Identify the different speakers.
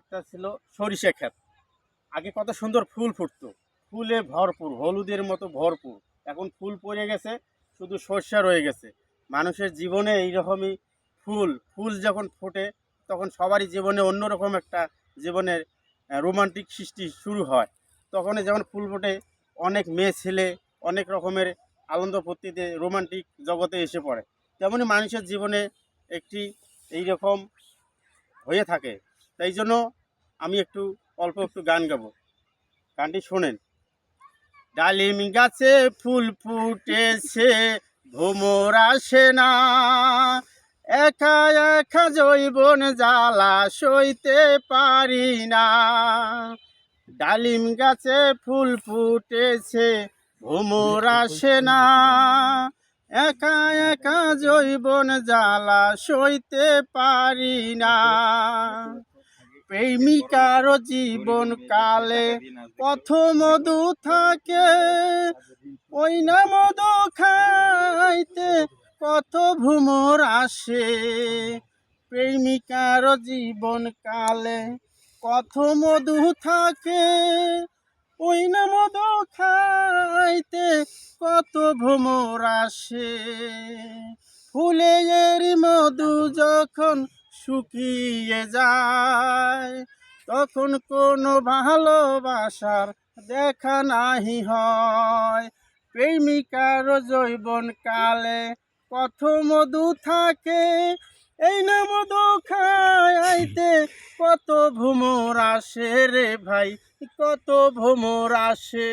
Speaker 1: ক্ষেতটা ছিল সরিষা ক্ষেত। আগে কত সুন্দর ফুল ফুটতো। ফুলে ভরপুর, হলুদের মতো ভরপুর। এখন ফুল পড়ে গেছে, শুধু সর্ষা রয়ে গেছে। মানুষের জীবনে এইরকমই ফুল ফুল যখন ফোটে, তখন সবারই জীবনে অন্যরকম একটা জীবনের রোমান্টিক সৃষ্টি শুরু হয়। তখন যেমন ফুল ফোটে, অনেক মেয়ে ছেলে, অনেক রকমের আনন্দ ফুর্তিতে রোমান্টিক জগতে এসে পড়ে। তেমনই মানুষের জীবনে একটি এই রকম হয়ে থাকে। তাই জন্য আমি একটু অল্প একটু গান গাবো। গানটি শোনেন। ডালিম গাছে ফুল ফুটেছে ভ্রমর আসে না। একা একা জৈবন জ্বালা সইতে পারি না। ডালিম গাছে ফুল ফুটেছে ভ্রমর আসে না। একা একা জৈবন জ্বালা সইতে পারি না। প্রেমিকার জীবন কালে পথ মধু থাকে, ওই না মধু খাইতে কত ভ্রমর আসে। প্রেমিকার জীবন কালে কত মধু থাকে, ওই না মধু খাইতে কত ভ্রমর আসে। ফুলে ফুলের মধু যখন শুকিয়ে যায়। তখন কোনো ভালোবাসার দেখা নাহি হয়। প্রেমিকার জৈবন কালে কত মধু থাকে, এই না মধু খাইতে কত ভ্রমর আসে রে ভাই, কত ভ্রমর আসে।